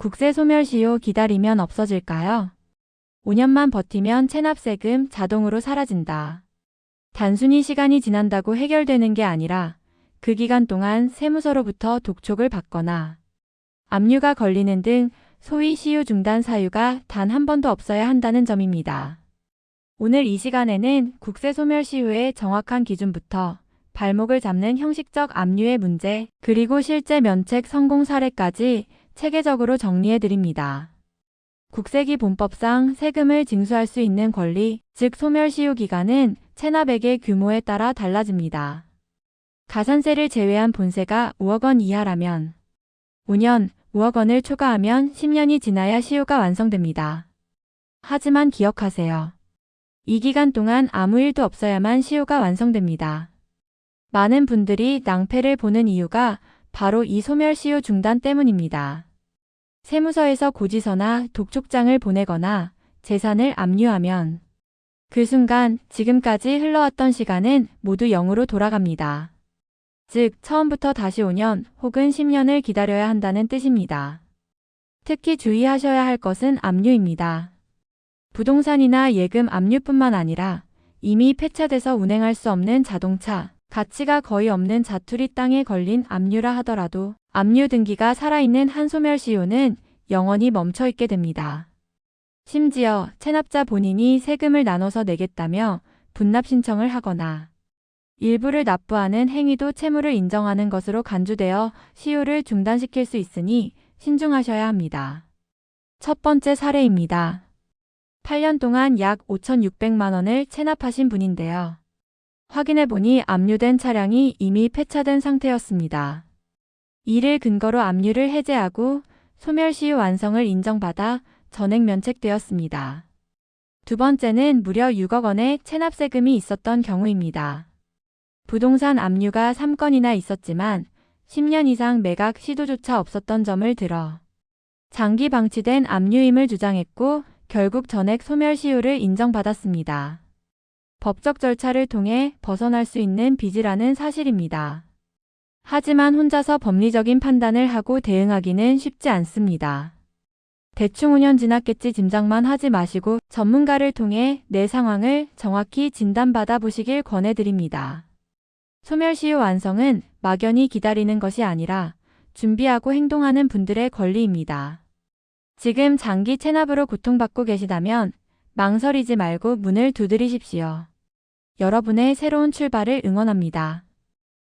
국세 소멸 시효 기다리면 없어질까요? 5년만 버티면 체납세금 자동으로 사라진다. 단순히 시간이 지난다고 해결되는 게 아니라 그 기간 동안 세무서로부터 독촉을 받거나 압류가 걸리는 등 소위 시효 중단 사유가 단 한 번도 없어야 한다는 점입니다. 오늘 이 시간에는 국세 소멸 시효의 정확한 기준부터 발목을 잡는 형식적 압류의 문제, 그리고 실제 면책 성공 사례까지 체계적으로 정리해 드립니다. 국세기 본법상 세금을 징수할 수 있는 권리, 즉 소멸시효 기간은 체납액의 규모에 따라 달라집니다. 가산세를 제외한 본세가 5억 원 이하라면 5년, 5억 원을 초과하면 10년이 지나야 시효가 완성됩니다. 하지만 기억하세요. 이 기간 동안 아무 일도 없어야만 시효가 완성됩니다. 많은 분들이 낭패를 보는 이유가 바로 이 소멸시효 중단 때문입니다. 세무서에서 고지서나 독촉장을 보내거나 재산을 압류하면 그 순간 지금까지 흘러왔던 시간은 모두 0으로 돌아갑니다. 즉, 처음부터 다시 5년 혹은 10년을 기다려야 한다는 뜻입니다. 특히 주의하셔야 할 것은 압류입니다. 부동산이나 예금 압류뿐만 아니라 이미 폐차돼서 운행할 수 없는 자동차, 가치가 거의 없는 자투리 땅에 걸린 압류라 하더라도 압류 등기가 살아있는 한소멸 시효는 영원히 멈춰 있게 됩니다. 심지어 체납자 본인이 세금을 나눠서 내겠다며 분납 신청을 하거나 일부를 납부하는 행위도 채무를 인정하는 것으로 간주되어 시효를 중단시킬 수 있으니 신중하셔야 합니다. 첫 번째 사례입니다. 8년 동안 약 5,600만 원을 체납하신 분인데요. 확인해 보니 압류된 차량이 이미 폐차된 상태였습니다. 이를 근거로 압류를 해제하고 소멸 시효 완성을 인정받아 전액 면책되었습니다. 두 번째는 무려 6억 원의 체납세금이 있었던 경우입니다. 부동산 압류가 3건이나 있었지만 10년 이상 매각 시도조차 없었던 점을 들어 장기 방치된 압류임을 주장했고 결국 전액 소멸시효를 인정받았습니다. 법적 절차를 통해 벗어날 수 있는 빚이라는 사실입니다. 하지만 혼자서 법리적인 판단을 하고 대응하기는 쉽지 않습니다. 대충 5년 지났겠지 짐작만 하지 마시고 전문가를 통해 내 상황을 정확히 진단받아 보시길 권해드립니다. 소멸시효 완성은 막연히 기다리는 것이 아니라 준비하고 행동하는 분들의 권리입니다. 지금 장기 체납으로 고통받고 계시다면 망설이지 말고 문을 두드리십시오. 여러분의 새로운 출발을 응원합니다.